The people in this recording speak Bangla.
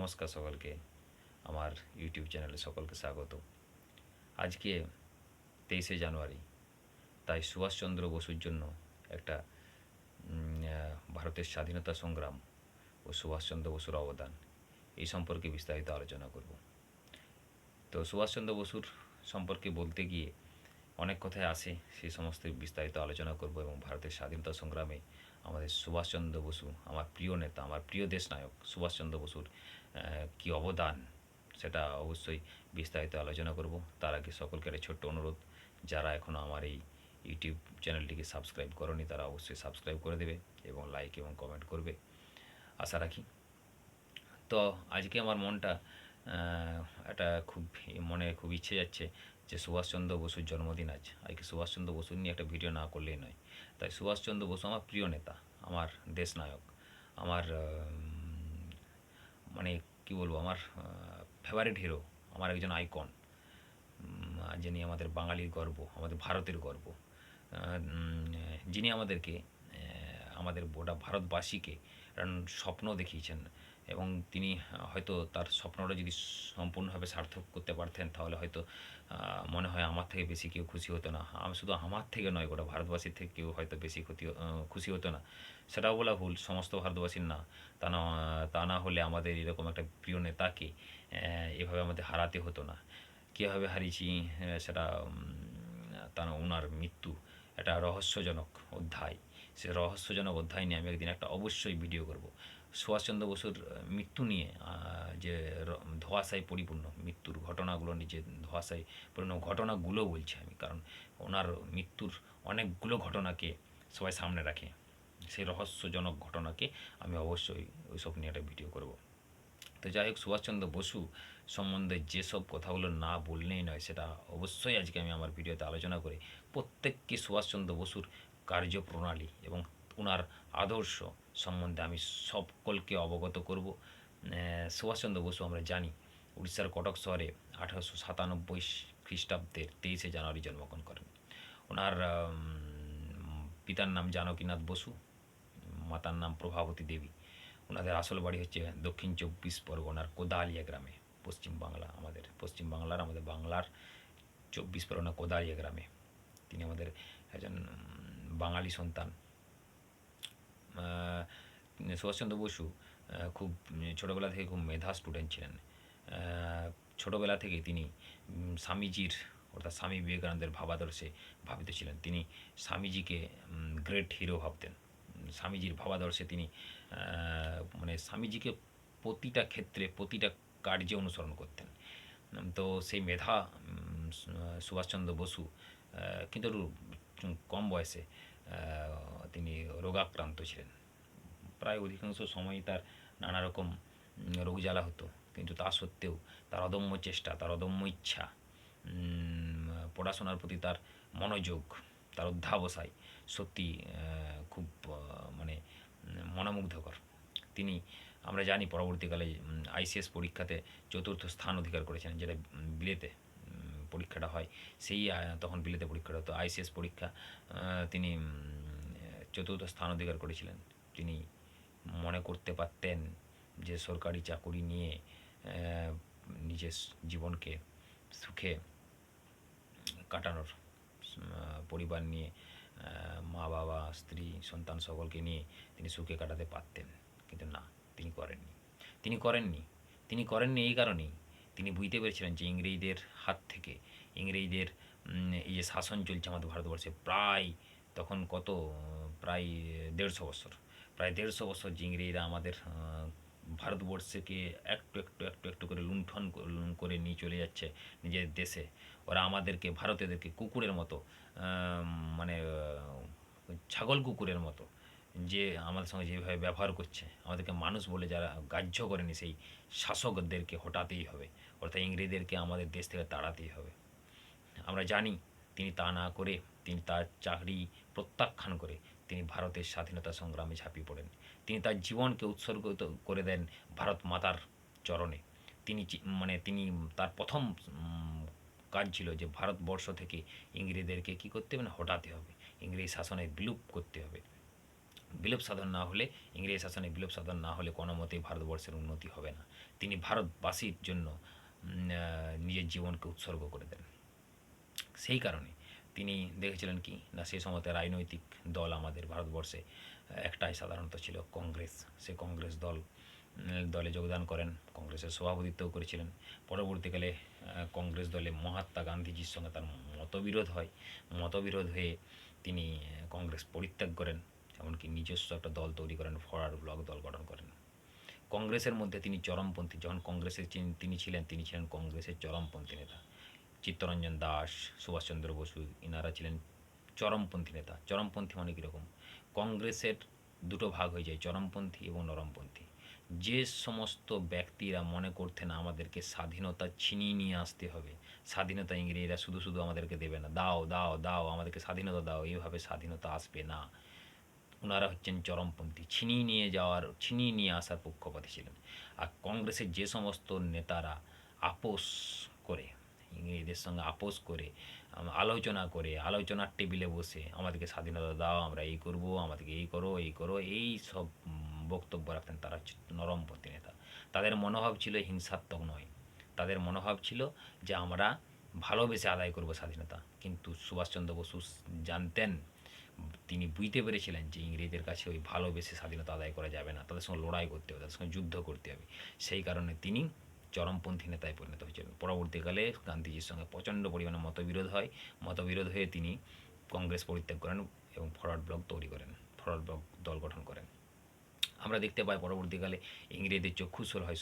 নমস্কার সকলকে, আমার ইউটিউব চ্যানেলে সকলকে স্বাগত। আজকে তেইশে জানুয়ারি, তাই সুভাষচন্দ্র বসুর জন্য একটা ভারতের স্বাধীনতা সংগ্রাম ও সুভাষচন্দ্র বসুর অবদান এই সম্পর্কে বিস্তারিত আলোচনা করব। তো সুভাষচন্দ্র বসুর সম্পর্কে বলতে গিয়ে অনেক কথাই আসে সেই সমস্ত বিস্তারিত আলোচনা করব এবং ভারতের স্বাধীনতা সংগ্রামে আমাদের সুভাষচন্দ্র বসু, আমার প্রিয় নেতা, আমার প্রিয় দেশনায়ক সুভাষচন্দ্র বসুর কী অবদান সেটা অবশ্যই বিস্তারিত আলোচনা করব। তার আগে সকলকে একটা ছোট্ট অনুরোধ, যারা এখনও আমার এই ইউটিউব চ্যানেলটিকে সাবস্ক্রাইব করনি, তারা অবশ্যই সাবস্ক্রাইব করে দেবে এবং লাইক এবং কমেন্ট করবে। আশা রাখি। তো আজকে আমার মনটা একটা খুব মনে খুব ইচ্ছে যাচ্ছে যে সুভাষচন্দ্র বসুর জন্মদিন আজ। আজকে সুভাষচন্দ্র বসু নিয়ে একটা ভিডিও না করলেই নয়। তাই সুভাষচন্দ্র বসু আমার প্রিয় নেতা, আমার দেশনায়ক আমার মানে কি বলব, আমার ফেভারিট হিরো আমার একজন আইকন যিনি আমাদের বাঙালির গর্ব, আমাদের ভারতের গর্ব যিনি আমাদেরকে আমাদের গোটা ভারতবাসীকে স্বপ্ন দেখিয়েছেন এবং তিনি হয়তো তার স্বপ্নটা যদি সম্পূর্ণভাবে সার্থক করতে পারতেন, তাহলে হয়তো মনে হয় আমার থেকে বেশি কেউ খুশি হতো না। আমি শুধু আমার থেকে নয়, গোটা ভারতবাসীর থেকে কেউ হয়তো বেশি ক্ষতি খুশি হতো না। সেটাও বলা ভুল, সমস্ত ভারতবাসীর না। তা না তা না হলে আমাদের এরকম একটা প্রিয় নেতাকে এভাবে আমাদের হারাতে হতো না। কীভাবে হারিয়েছি সেটা তার ওনার মৃত্যু একটা রহস্যজনক অধ্যায়। সে রহস্যজনক অধ্যায় নিয়ে আমি একদিন একটা অবশ্যই ভিডিও করব। সুভাষচন্দ্র বসুর মৃত্যু নিয়ে যে ধোঁয়াশায় পরিপূর্ণ মৃত্যুর ঘটনাগুলো নিয়ে যে ধোঁয়াশায় পরিপূর্ণ ঘটনাগুলো বলছি আমি, কারণ ওনার মৃত্যুর অনেকগুলো ঘটনাকে সবাই সামনে রাখে। সেই রহস্যজনক ঘটনাকে আমি অবশ্যই ওইসব নিয়ে একটা ভিডিও করব। তো যাই হোক, সুভাষচন্দ্র বসু সম্বন্ধে যেসব কথাগুলো না বললেই নয়, সেটা অবশ্যই আজকে আমি আমার ভিডিওতে আলোচনা করে প্রত্যেককে সুভাষচন্দ্র বসুর কার্যপ্রণালী এবং ওনার আদর্শ সম্বন্ধে আমি সকলকে অবগত করব। সুভাষচন্দ্র বসু আমরা জানি, উড়িষ্যার কটক শহরে আঠারোশো সাতানব্বই খ্রিস্টাব্দের তেইশে জানুয়ারি জন্মগ্রহণ করেন। ওনার পিতার নাম জানকীনাথ বসু, মাতার নাম প্রভাবতী দেবী। ওনাদের আসল বাড়ি হচ্ছে দক্ষিণ চব্বিশ পরগনার কোদালিয়া গ্রামে, পশ্চিম বাংলা আমাদের, পশ্চিম বাংলার আমাদের বাংলার চব্বিশ পরগনা কোদালিয়া গ্রামে। তিনি আমাদের একজন বাঙালি সন্তান। সুভাষচন্দ্র বসু খুব ছোটোবেলা থেকে খুব মেধা স্টুডেন্ট ছিলেন। ছোটোবেলা থেকে তিনি স্বামীজির, অর্থাৎ স্বামী বিবেকানন্দের ভাবাদর্শে ভাবিত ছিলেন। তিনি স্বামীজিকে গ্রেট হিরো ভাবতেন। স্বামীজির ভাবাদর্শে তিনি মানে স্বামীজিকে প্রতিটা ক্ষেত্রে, প্রতিটা কার্যে অনুসরণ করতেন। তো সেই মেধা সুভাষচন্দ্র বসু কিন্তু কম বয়সে তিনি রোগাক্রান্ত ছিলেন। প্রায় অধিকাংশ সময়ই তার নানা রকম রোগ জ্বালা হতো। কিন্তু তা সত্ত্বেও তার অদম্য চেষ্টা, তার অদম্য ইচ্ছা পড়াশোনার প্রতি তার মনোযোগ, তার অধ্যাবসায় সত্যি খুব মানে মনোমুগ্ধকর। তিনি, আমরা জানি পরবর্তীকালে আইসিএস পরীক্ষাতে চতুর্থ স্থান অধিকার করেছেন যেটা বিলেতে পরীক্ষাটা হয়। সেই তখন বিলেতে পরীক্ষাটা হতো। আইসিএস পরীক্ষা তিনি চতুর্থ স্থান অধিকার করেছিলেন। তিনি মনে করতে পারতেন যে সরকারি চাকুরি নিয়ে নিজের জীবনকে সুখে কাটানোর পরিবার নিয়ে মা বাবা, স্ত্রী, সন্তান সকলকে নিয়ে তিনি সুখে কাটাতে পারতেন। কিন্তু না, তিনি করেননি। তিনি করেননি। তিনি করেননি এই কারণেই। তিনি বুঝতে পেরেছিলেন যে ইংরেজদের হাত থেকে, ইংরেজদের এই যে শাসন চলছে আমাদের ভারতবর্ষে প্রায়, তখন কত, প্রায় দেড়শো বছর। প্রায় দেড়শো বছর ইংরেজরা আমাদের ভারতবর্ষকে একটু একটু একটু একটু করে লুণ্ঠন করে নিয়ে চলে যাচ্ছে নিজের দেশে। ওরা আমাদেরকে, ভারতীয়দেরকে কুকুরের মতো মানে ছাগল কুকুরের মতো যে আমাদের সঙ্গে যেভাবে ব্যবহার করছে। আমাদেরকে মানুষ বলে যারা গ্রাহ্য করেনি সেই শাসকদেরকে হটাতেই হবে। অর্থাৎ ইংরেজদেরকে আমাদের দেশ থেকে তাড়াতেই হবে। আমরা জানি, তিনি তা না করে, তিনি তার চাকরি প্রত্যাখ্যান করে তিনি ভারতের স্বাধীনতা সংগ্রামে ঝাঁপিয়ে পড়েন। তিনি তার জীবনকে উৎসর্গিত করে দেন ভারত মাতার চরণে। তিনি মানে তিনি তার প্রথম কাজ ছিল যে ভারতবর্ষ থেকে ইংরেজদেরকে কী করতে হবে না, হটাতে হবে। ইংরেজ শাসনে বিলুপ করতে হবে। বিলোপ সাধন না হলে, ইংরেজ শাসনে বিলোপ সাধন না হলে কোনো মতেই ভারতবর্ষের উন্নতি হবে না। তিনি ভারতবাসীর জন্য নিজের জীবনকে উৎসর্গ করে দেন। সেই কারণে তিনি দেখেছিলেন কি? না, সে সময়তে রাজনৈতিক দল আমাদের ভারতবর্ষে একটাই সাধারণত ছিল কংগ্রেস। সে কংগ্রেস দল দলে যোগদান করেন। কংগ্রেসের সভাপতিত্বও করেছিলেন। পরবর্তীকালে কংগ্রেস দলে মহাত্মা গান্ধীজির সঙ্গে তার মতবিরোধ হয়। মতবিরোধ হয়ে তিনি কংগ্রেস পরিত্যাগ করেন। এমনকি নিজস্ব একটা দল তৈরি করেন, ফরার ব্লক দল গঠন করেন। কংগ্রেসের মধ্যে তিনি চরমপন্থী। যখন কংগ্রেসের তিনি ছিলেন তিনি ছিলেন কংগ্রেসের চরমপন্থী নেতা। চিত্তরঞ্জন দাস, সুভাষচন্দ্র বসু ইনারা ছিলেন চরমপন্থী নেতা। চরমপন্থী মানে কীরকম কংগ্রেসের দুটো ভাগ হয়ে যায়, চরমপন্থী এবং নরমপন্থী। যে সমস্ত ব্যক্তিরা মনে করতেন আমাদেরকে স্বাধীনতা ছিনিয়ে নিয়ে আসতে হবে, স্বাধীনতা ইংরেজরা শুধু শুধু আমাদেরকে দেবে না, দাও দাও দাও, আমাদেরকে স্বাধীনতা দাও, এইভাবে স্বাধীনতা আসবে না। ওনারা হচ্ছেন চরমপন্থী, ছিনিয়ে নিয়ে যাওয়ার, ছিনিয়ে নিয়ে আসার পক্ষপাতী ছিলেন। আর কংগ্রেসের যে সমস্ত নেতারা আপোষ করে ইংরেজদের সঙ্গে আপোষ করে আলোচনা করে, আলোচনার টেবিলে বসে আমাদেরকে স্বাধীনতা দাও, আমরা এই করব, আমাদেরকে এই করো এই করো, এই সব বক্তব্য রাখতেন তারা নরমপন্থী নেতা তাদের মনোভাব ছিল হিংসাত্মক নয়। তাদের মনোভাব ছিল যে আমরা ভালোবেসে আদায় করব স্বাধীনতা। কিন্তু সুভাষচন্দ্র বসু জানতেন, তিনি বুঝতে পেরেছিলেন যে ইংরেজদের কাছে ওই ভালোবেসে স্বাধীনতা আদায় করা যাবে না। তাদের সঙ্গে লড়াই করতে হবে, তাদের সঙ্গে যুদ্ধ করতে হবে। সেই কারণে তিনি চরমপন্থী নেতায় পরিণত হয়েছিলেন পরবর্তীকালে গান্ধীজির সঙ্গে প্রচণ্ড পরিমাণে মতবিরোধ হয়। মতবিরোধ হয়ে তিনি কংগ্রেস পরিত্যাগ করেন এবং ফরওয়ার্ড ব্লক তৈরি করেন, ফরওয়ার্ড ব্লক দল গঠন করেন। আমরা দেখতে পাই পরবর্তীকালে ইংরেজদের চক্ষুসল হয়